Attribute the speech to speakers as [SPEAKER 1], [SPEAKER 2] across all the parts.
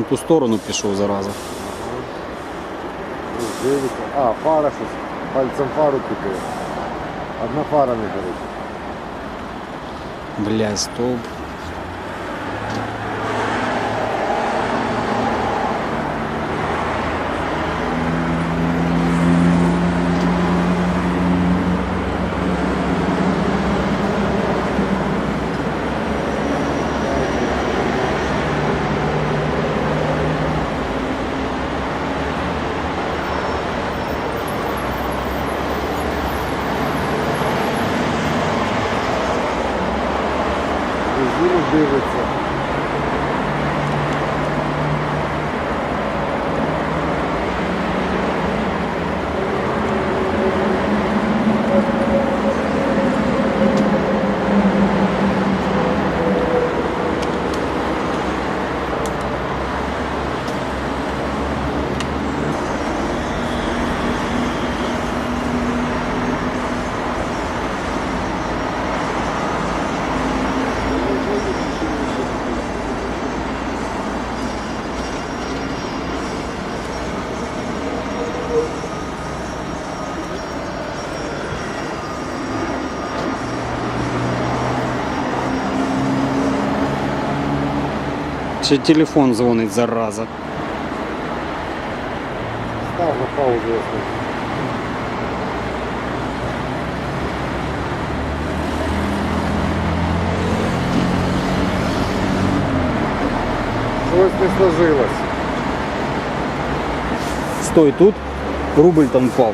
[SPEAKER 1] На ту сторону пішов зараза.
[SPEAKER 2] Ну, дивиться. А, фара щось. Пальцем фару пікає. Одна фара не горить.
[SPEAKER 1] Блядь, стовп. Ще телефон дзвонить зараза.
[SPEAKER 2] Став на паузу. Щось не сложилось.
[SPEAKER 1] Стой тут, рубль там впав.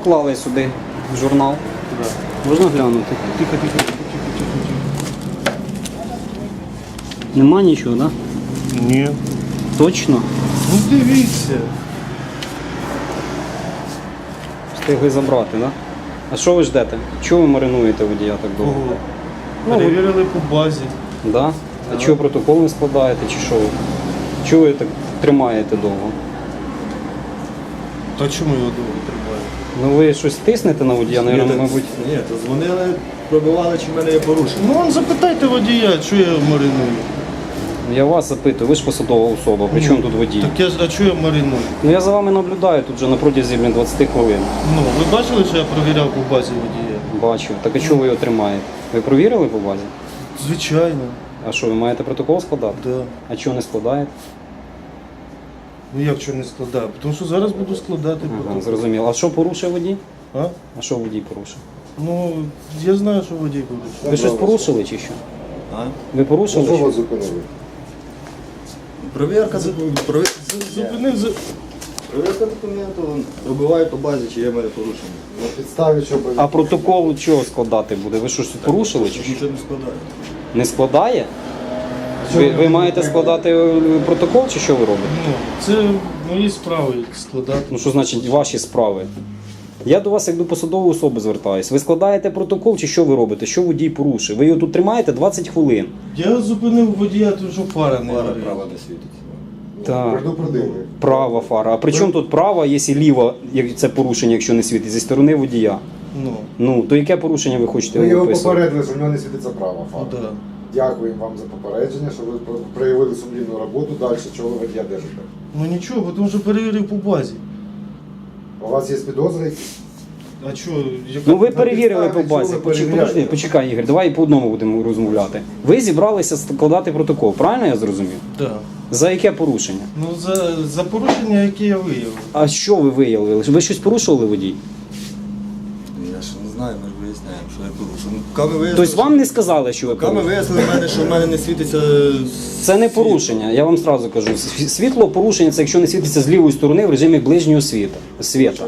[SPEAKER 1] Поклали сюди? Журнал? Можна глянути?
[SPEAKER 3] Тихо, тихо, тихо, тихо, тихо.
[SPEAKER 1] Нема нічого, так? Да?
[SPEAKER 3] Ні.
[SPEAKER 1] Точно?
[SPEAKER 3] Ну дивіться.
[SPEAKER 1] Встигли забрати, так? Да? А що ви ждете? Чого ви маринуєте водія так довго?
[SPEAKER 3] Кого?
[SPEAKER 1] Ну,
[SPEAKER 3] Перевірили по базі.
[SPEAKER 1] Да? А чого протокол не складаєте чи що? Чого ви так тримаєте довго?
[SPEAKER 3] Та чому його довго тримають?
[SPEAKER 1] Ну ви щось тиснете на водія,
[SPEAKER 4] Ні,
[SPEAKER 1] наверное,
[SPEAKER 4] так-
[SPEAKER 1] мабуть.
[SPEAKER 4] Ні, то дзвонили, пробивали, чи в мене є порушення.
[SPEAKER 3] Ну вон запитайте водія, що я мариную.
[SPEAKER 1] Я вас запитую, ви ж посадова особа, при чому тут водій?
[SPEAKER 3] Так я ж- а що я мариную?
[SPEAKER 1] Ну я за вами наблюдаю тут вже на протязі блін, 20 хвилин.
[SPEAKER 3] Ну, ви бачили, що я провіряв по базі водія?
[SPEAKER 1] Бачу. Так а чого ви його тримаєте? Ви провірили по базі?
[SPEAKER 3] Звичайно,
[SPEAKER 1] А що, ви маєте протокол складати?
[SPEAKER 3] да.
[SPEAKER 1] А чого не складаєте?
[SPEAKER 3] Ну як що не складаю? Тому що зараз буду складати
[SPEAKER 1] Ага, зрозуміло. А що порушив водій?
[SPEAKER 3] А?
[SPEAKER 1] А що водій порушив?
[SPEAKER 3] Ну, я знаю, що водій порушив.
[SPEAKER 1] Ви щось порушили чи що?
[SPEAKER 4] А?
[SPEAKER 1] Ви порушили?
[SPEAKER 2] Що
[SPEAKER 1] Чи?
[SPEAKER 2] вас зупинили?
[SPEAKER 4] Провірка, провірка,
[SPEAKER 3] Зупинив за.
[SPEAKER 4] провірка документу, пробиваю по базі, чи є мене порушення.
[SPEAKER 2] На підставі, що.
[SPEAKER 1] А протокол чого складати буде? Ви щось порушили чи що?
[SPEAKER 4] Нічого не складаю.
[SPEAKER 1] Не складає? Ви, ви маєте складати е, протокол чи що ви робите?
[SPEAKER 3] Ну, це мої справи складати.
[SPEAKER 1] Ну що значить ваші справи? Я до вас як до посадової особи звертаюся. Ви складаєте протокол чи що ви робите? Що водій порушив? Ви його тут тримаєте 20 хвилин.
[SPEAKER 3] Я зупинив водія, тому що фара не
[SPEAKER 4] Пара
[SPEAKER 3] горить.
[SPEAKER 4] права не світить.
[SPEAKER 1] Так.
[SPEAKER 2] Предупредили.
[SPEAKER 1] Права фара. А при чому тут права, якщо ліва, як це порушення, якщо не світить, зі сторони водія?
[SPEAKER 3] Ну,
[SPEAKER 1] Ну, то яке порушення ви хочете
[SPEAKER 2] Ви його
[SPEAKER 1] виписувати?
[SPEAKER 2] попередили, що в нього не світиться права фара.
[SPEAKER 3] да.
[SPEAKER 2] Дякуємо вам за попередження, що ви проявили сумлінну роботу. Далі, чого ви водія держите?
[SPEAKER 3] Ну нічого, тому що перевірив по базі.
[SPEAKER 2] У вас є підозри якісь?
[SPEAKER 3] А що, яка...
[SPEAKER 1] Ну ви перевірили по базі.
[SPEAKER 2] чого ви
[SPEAKER 1] Почекай,
[SPEAKER 2] перевіряєте?
[SPEAKER 1] подожди, почекай, Ігор, давай по одному будемо розмовляти. Ви зібралися складати протокол, правильно я зрозумів?
[SPEAKER 3] Да.
[SPEAKER 1] За яке порушення?
[SPEAKER 3] Ну за, за порушення, яке я виявив.
[SPEAKER 1] А що ви виявили? Ви щось порушували водій?
[SPEAKER 4] Я ж не знаю, ми ж виясняємо, що я порушив. Ну, Поки ми вияснили,
[SPEAKER 1] Тобто вам не сказали, що ви
[SPEAKER 4] поки ми
[SPEAKER 1] порушили?
[SPEAKER 4] вияснили мене, що в мене не світиться.
[SPEAKER 1] Це не порушення, я вам сразу кажу. Світло порушення це якщо не світиться з лівої сторони в режимі ближнього світа. світа.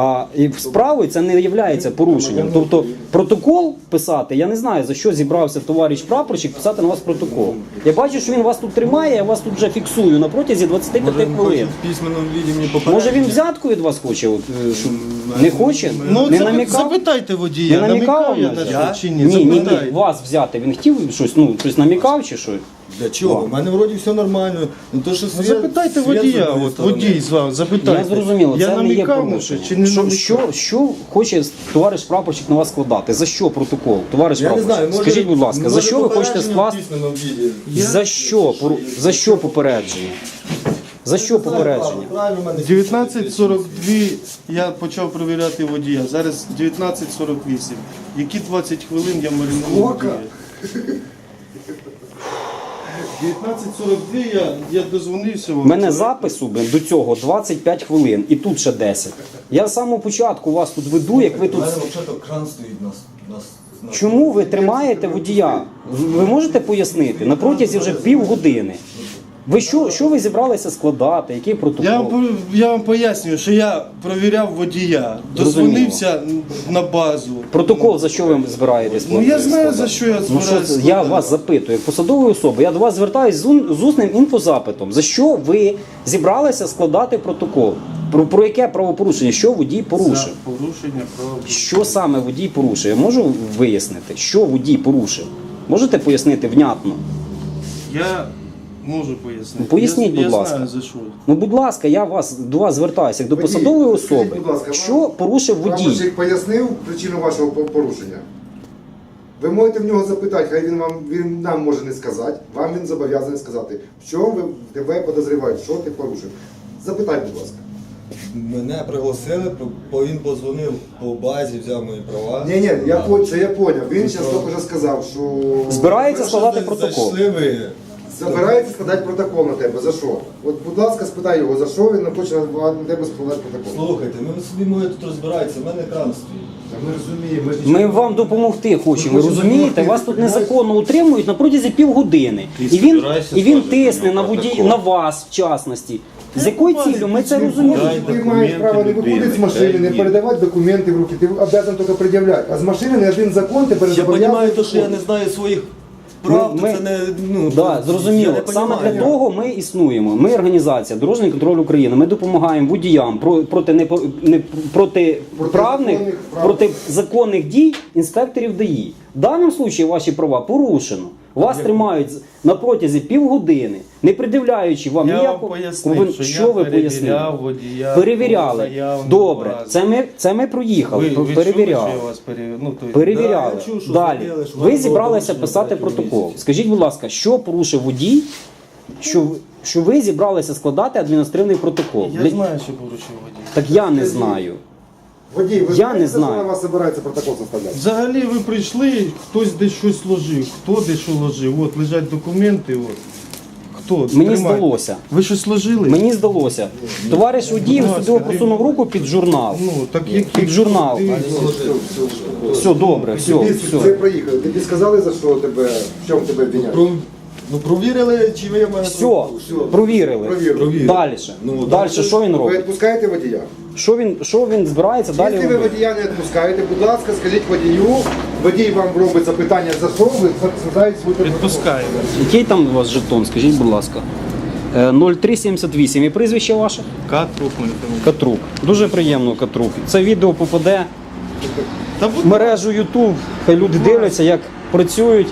[SPEAKER 1] А і з це не є порушенням. Тобто протокол писати, я не знаю за що зібрався товариш прапорщик писати на вас протокол. Я бачу, що він вас тут тримає, я вас тут вже фіксую на протязі 25
[SPEAKER 4] Може, він
[SPEAKER 1] хвилин.
[SPEAKER 4] в письменному віді мені
[SPEAKER 1] Може він взятку від вас хоче? От, е, щоб- Не хоче?
[SPEAKER 3] Ну,
[SPEAKER 1] не намікав?
[SPEAKER 3] запитайте водія,
[SPEAKER 1] Не намікав
[SPEAKER 3] намікав я чи ні?
[SPEAKER 1] Ні, ні, ні, вас взяти. Він хотів щось, ну, щось намікав чи що?
[SPEAKER 4] Для чого? У мене вроді все нормально. Ну, то, що
[SPEAKER 3] Ну,
[SPEAKER 4] світ-
[SPEAKER 3] запитайте
[SPEAKER 4] світ з
[SPEAKER 3] водія, от,
[SPEAKER 4] сторони.
[SPEAKER 3] водій з вами, запитайте.
[SPEAKER 1] Я зрозуміло,
[SPEAKER 3] я
[SPEAKER 1] це не є
[SPEAKER 3] намікав на
[SPEAKER 1] порушення.
[SPEAKER 3] це чи не
[SPEAKER 1] що,
[SPEAKER 3] намікав?
[SPEAKER 1] що, що хоче товариш прапорщик на вас складати? За що протокол? Товариш
[SPEAKER 4] Я не
[SPEAKER 1] прапорщик,
[SPEAKER 4] знаю, може,
[SPEAKER 1] скажіть, будь ласка, за
[SPEAKER 4] може,
[SPEAKER 1] що ви хочете
[SPEAKER 4] попередження
[SPEAKER 1] скласти?
[SPEAKER 4] в віді?
[SPEAKER 1] За що? Пору- За що попередження? За що попередження?
[SPEAKER 4] Правильно, в мене
[SPEAKER 3] 19.42 я почав перевіряти водія. Зараз 19.48. Які 20 хвилин я маринував водія? 19.42 я, я дозвонився вам.
[SPEAKER 1] У мене запису блин, до цього 25 хвилин і тут ще 10. Я з самого початку вас тут веду, як ви
[SPEAKER 4] У
[SPEAKER 1] тут.
[SPEAKER 4] мене взагалі кран стоїть нас. нас, нас.
[SPEAKER 1] Чому ви тримаєте водія? Ви можете пояснити? На протязі вже півгодини. Ви що, що ви зібралися складати? Який протокол?
[SPEAKER 3] Я вам, по- я вам пояснюю, що я провіряв водія, дозвонився на базу.
[SPEAKER 1] Протокол за що ви збираєтесь?
[SPEAKER 3] Ну я знаю
[SPEAKER 1] складати?
[SPEAKER 3] за що я
[SPEAKER 1] Ну що
[SPEAKER 3] збираюся.
[SPEAKER 1] це? Я вас запитую, як посадової особи, я до вас звертаюсь з, ун- з усним інфозапитом. За що ви зібралися складати протокол? Про, про яке правопорушення? Що водій порушив?
[SPEAKER 3] За порушення прав.
[SPEAKER 1] Що саме водій порушив? Я можу вияснити, що водій порушив? Можете пояснити внятно?
[SPEAKER 3] Я можу пояснити.
[SPEAKER 1] Ну, поясніть,
[SPEAKER 3] я,
[SPEAKER 1] будь
[SPEAKER 3] я
[SPEAKER 1] ласка.
[SPEAKER 3] знаю за що.
[SPEAKER 1] Ну, будь ласка, я вас до вас звертаюся як до
[SPEAKER 2] Водій,
[SPEAKER 1] посадової
[SPEAKER 2] скажіть,
[SPEAKER 1] особи.
[SPEAKER 2] будь ласка,
[SPEAKER 1] що
[SPEAKER 2] вам-
[SPEAKER 1] порушив водій?
[SPEAKER 2] Прапорщик пояснив причину вашого по- порушення. Ви можете в нього запитати, хай він вам він нам може не сказати. Вам він зобов'язаний сказати, в чому ви тебе подозрівають, що ти порушив. Запитайте, будь ласка.
[SPEAKER 4] Мене пригласили, по- він позвонив по базі, взяв мої права.
[SPEAKER 2] Ні, ні, я по- це я поняв. Він зараз тільки вже сказав, що
[SPEAKER 1] Збирається складати протокол.
[SPEAKER 4] Зайшли ви
[SPEAKER 2] Забирається складати протокол на тебе. За що? От, будь ласка, спитай його, за що він не хоче на тебе складати протокол.
[SPEAKER 4] Слухайте, ми собі моє тут розбирається, в мене екран стоїть.
[SPEAKER 2] Та ми розуміємо, ми ж
[SPEAKER 1] Ми вам допомогти хочемо. Ви розумієте? Вас тут незаконно утримують на протязі півгодини. І він, і він тисне на водій на вас, в частності. З якою ціллю? Ми це
[SPEAKER 3] Дай
[SPEAKER 1] розуміємо.
[SPEAKER 2] Ти маєш
[SPEAKER 3] документи
[SPEAKER 2] право не
[SPEAKER 3] людини,
[SPEAKER 2] виходити з машини,
[SPEAKER 3] дай
[SPEAKER 2] не передавати документи в руки. Ти обов'язаний тільки пред'являти. А з машини не один закон тебе
[SPEAKER 4] Я
[SPEAKER 2] зобов'язує
[SPEAKER 4] розумію, то, що я не знаю своїх прав,
[SPEAKER 1] Ми-
[SPEAKER 4] це не ну
[SPEAKER 1] Да, зрозуміло.
[SPEAKER 4] не
[SPEAKER 1] Саме для того ми існуємо. Ми організація Дорожній контроль України. Ми допомагаємо водіям про- проти не, не протиправних
[SPEAKER 2] законних, прав.
[SPEAKER 1] протизаконних дій інспекторів ДАІ. В даному випадку ваші права порушено. Вас тримають на протязі півгодини, не придивляючи вам
[SPEAKER 3] Я вам
[SPEAKER 1] ніякого.
[SPEAKER 3] пояснив,
[SPEAKER 1] Ви-
[SPEAKER 3] що, я
[SPEAKER 1] ви пояснили?
[SPEAKER 3] перевіряв водія.
[SPEAKER 1] Перевіряли. Добре, це ми, це ми проїхали.
[SPEAKER 3] ви, ви
[SPEAKER 1] перевіряли.
[SPEAKER 3] Чули, що я вас перевіряв? Ну, то есть,
[SPEAKER 1] Перевіряли.
[SPEAKER 4] Да, я чув, що
[SPEAKER 1] Далі.
[SPEAKER 4] зробили, що
[SPEAKER 1] Ви зібралися
[SPEAKER 4] було
[SPEAKER 1] писати
[SPEAKER 4] порушення
[SPEAKER 1] протокол.
[SPEAKER 4] місяці.
[SPEAKER 1] Скажіть, будь ласка, що порушив водій, що, що ви зібралися складати адміністративний протокол?
[SPEAKER 3] Я
[SPEAKER 1] Для-
[SPEAKER 3] знаю, що порушив водій.
[SPEAKER 1] Так я не знаю.
[SPEAKER 2] Водій, ви
[SPEAKER 1] Я
[SPEAKER 2] знаєте,
[SPEAKER 1] не
[SPEAKER 2] що
[SPEAKER 1] знаю.
[SPEAKER 2] на вас збирається протокол составляти?
[SPEAKER 3] Взагалі ви прийшли, хтось десь щось ложив, хто де що ложив. От лежать документи. От. Хто?
[SPEAKER 1] Мені
[SPEAKER 3] Тримайте.
[SPEAKER 1] здалося.
[SPEAKER 3] Ви щось ложили?
[SPEAKER 1] Мені здалося. Товариш водій
[SPEAKER 3] ласка,
[SPEAKER 1] сюди просунув руку під журнал.
[SPEAKER 3] Ну, так які
[SPEAKER 1] Під журнал.
[SPEAKER 3] Дивіться.
[SPEAKER 1] Все добре, все,
[SPEAKER 2] Тобі це
[SPEAKER 1] все.
[SPEAKER 2] проїхали. Тобі сказали, за що тебе, в чому тебе обвиняють?
[SPEAKER 4] Ну провірили, чи ви мене
[SPEAKER 1] Все,
[SPEAKER 2] Все.
[SPEAKER 1] провірили.
[SPEAKER 2] Провірили.
[SPEAKER 1] Далі.
[SPEAKER 4] Ну,
[SPEAKER 1] Далі що він
[SPEAKER 2] Ви
[SPEAKER 1] робить?
[SPEAKER 2] відпускаєте водія?
[SPEAKER 1] Що він, що він збирається далі
[SPEAKER 2] Якщо ви
[SPEAKER 1] робити?
[SPEAKER 2] водія не відпускаєте, будь ласка, скажіть водію, водій вам робить запитання, за що ви свій протокол.
[SPEAKER 3] Відпускаємо.
[SPEAKER 1] Який там у вас жетон? Скажіть, будь ласка. Е, 0378. І прізвище ваше?
[SPEAKER 3] Катрук.
[SPEAKER 1] Катрук. Дуже приємно, Катрук. Це відео попаде
[SPEAKER 3] Та
[SPEAKER 1] в
[SPEAKER 3] будь-
[SPEAKER 1] мережу YouTube. Хай люди дивляться, як працюють.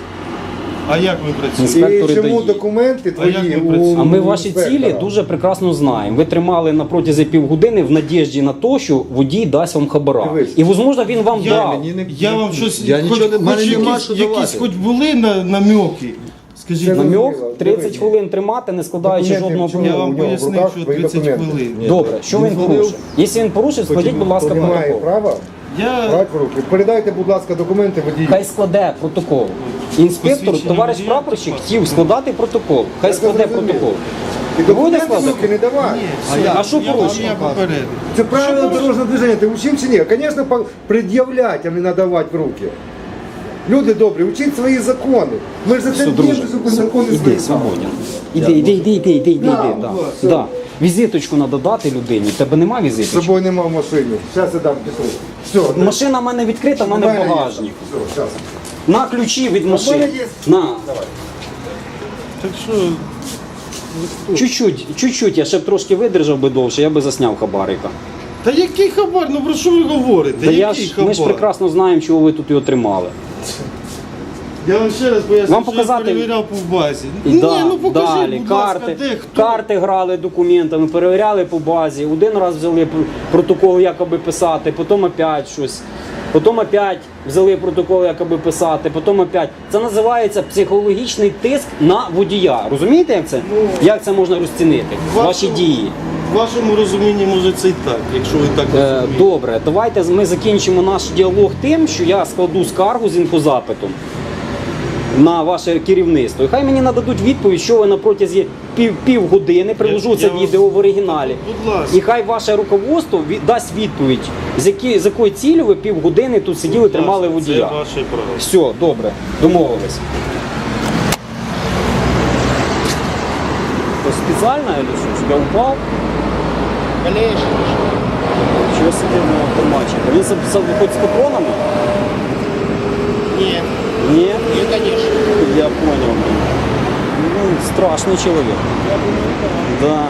[SPEAKER 3] А як ви працюєте?
[SPEAKER 1] Інспектори
[SPEAKER 2] І чому
[SPEAKER 1] ДАІ.
[SPEAKER 2] документи
[SPEAKER 3] А як ви
[SPEAKER 2] у
[SPEAKER 3] працюєте?
[SPEAKER 1] А ми ваші
[SPEAKER 2] інспектора?
[SPEAKER 1] цілі дуже прекрасно знаємо. Ви тримали на протязі півгодини в надіжді на те, що водій дасть вам хабара.
[SPEAKER 2] Дивись.
[SPEAKER 1] І, можливо, він вам
[SPEAKER 3] Я,
[SPEAKER 1] дав.
[SPEAKER 4] мені не-
[SPEAKER 3] я вам щось.
[SPEAKER 4] Я
[SPEAKER 3] хоч,
[SPEAKER 4] нічого не- мене
[SPEAKER 3] хоч
[SPEAKER 4] нема
[SPEAKER 3] якісь,
[SPEAKER 4] що
[SPEAKER 3] якісь
[SPEAKER 4] давати.
[SPEAKER 3] хоч були на, намеки. Скажіть,
[SPEAKER 2] Це
[SPEAKER 3] нам,
[SPEAKER 1] Намьок 30
[SPEAKER 2] Дивись.
[SPEAKER 1] хвилин тримати, не складаючи
[SPEAKER 2] Документи
[SPEAKER 1] жодного
[SPEAKER 2] чому?
[SPEAKER 3] я вам
[SPEAKER 2] нього в
[SPEAKER 3] пояснив,
[SPEAKER 2] руках
[SPEAKER 3] що
[SPEAKER 2] твої
[SPEAKER 3] 30
[SPEAKER 2] документи.
[SPEAKER 3] хвилин.
[SPEAKER 1] Добре, що він
[SPEAKER 4] Він
[SPEAKER 1] порушив? Якщо він порушив, складіть, будь ласка,
[SPEAKER 2] Хто не має
[SPEAKER 1] протокол.
[SPEAKER 2] права
[SPEAKER 3] Я
[SPEAKER 2] руки. Передайте, будь ласка, документи водію.
[SPEAKER 1] Хай складе протокол. Інспектор,
[SPEAKER 3] Посвідчення
[SPEAKER 1] товариш
[SPEAKER 3] водія,
[SPEAKER 1] прапорщик, хотів складати протокол. Хай
[SPEAKER 2] Я це
[SPEAKER 1] складе
[SPEAKER 2] зрозумів.
[SPEAKER 1] протокол.
[SPEAKER 2] І
[SPEAKER 1] Буде
[SPEAKER 2] документи
[SPEAKER 1] складати?
[SPEAKER 2] руки не давай.
[SPEAKER 3] А,
[SPEAKER 1] я- а що
[SPEAKER 3] я,
[SPEAKER 1] порушив?
[SPEAKER 3] Я попередив.
[SPEAKER 2] Це правило дорожнього движення. Ти учив чи ні? Звісно, по- пред'являть, а не надавати в руки. Люди добрі, учіть свої закони. Ми ж за це
[SPEAKER 1] Все, друже,
[SPEAKER 2] закони
[SPEAKER 1] іди, свободен. Іди, іди, іди, іди, іди, іди,
[SPEAKER 2] Да,
[SPEAKER 1] іди. Да. Да. Візиточку треба дати людині. В тебе нема
[SPEAKER 2] З
[SPEAKER 1] візиточки?
[SPEAKER 2] собою нема в машині. Зараз я дам пішов. Все,
[SPEAKER 1] Машина в мене відкрита, вона не в багажнику.
[SPEAKER 2] Все, зараз.
[SPEAKER 1] На ключі від машини.
[SPEAKER 2] мене є.
[SPEAKER 1] На.
[SPEAKER 3] Так що
[SPEAKER 1] Чуть-чуть, чуть-чуть, я ще б трошки видержав би довше, я би засняв хабарика.
[SPEAKER 3] Та який хабар? Ну про що ви говорите?
[SPEAKER 1] Та я
[SPEAKER 3] який
[SPEAKER 1] ж,
[SPEAKER 3] хабар?
[SPEAKER 1] ми ж прекрасно знаємо, чого ви тут його тримали.
[SPEAKER 3] Я вам ще раз поясню,
[SPEAKER 1] Вам
[SPEAKER 3] що
[SPEAKER 1] показати?
[SPEAKER 3] я перевіряв по базі. Ні,
[SPEAKER 1] да,
[SPEAKER 3] ну покажи,
[SPEAKER 1] далі,
[SPEAKER 3] будь
[SPEAKER 1] карти,
[SPEAKER 3] ласка, де хто?
[SPEAKER 1] карти грали документами, перевіряли по базі. Один раз взяли пр- протокол якоби писати, потім опять щось. Потім опять взяли протокол якоби писати, потім опять. Це називається психологічний тиск на водія. Розумієте, як це? як це можна розцінити?
[SPEAKER 3] в
[SPEAKER 1] Ваші дії.
[SPEAKER 3] В вашому розумінні може це і так, якщо ви так
[SPEAKER 1] Е,
[SPEAKER 3] розумієте.
[SPEAKER 1] добре, давайте ми закінчимо наш діалог тим, що я складу скаргу з інфозапитом на ваше керівництво. І хай мені нададуть відповідь, що ви на протязі пів, півгодини приложу
[SPEAKER 3] Я-
[SPEAKER 1] це
[SPEAKER 3] я вас-
[SPEAKER 1] відео в оригіналі.
[SPEAKER 3] Будь ласка.
[SPEAKER 1] І хай ваше руководство від- дасть відповідь, з, які, з якою цілею ви півгодини тут сиділи, тримали
[SPEAKER 3] Це
[SPEAKER 1] водія.
[SPEAKER 3] ваше право.
[SPEAKER 1] Все, добре, домовились. То специально или что? Тебя упал?
[SPEAKER 5] Конечно.
[SPEAKER 1] Чего себе на автоматчик? Він записав хоть з патронами?
[SPEAKER 5] Нет,
[SPEAKER 1] Нет?
[SPEAKER 5] не конечно.
[SPEAKER 1] Я понял. Ну, страшный человек. Да.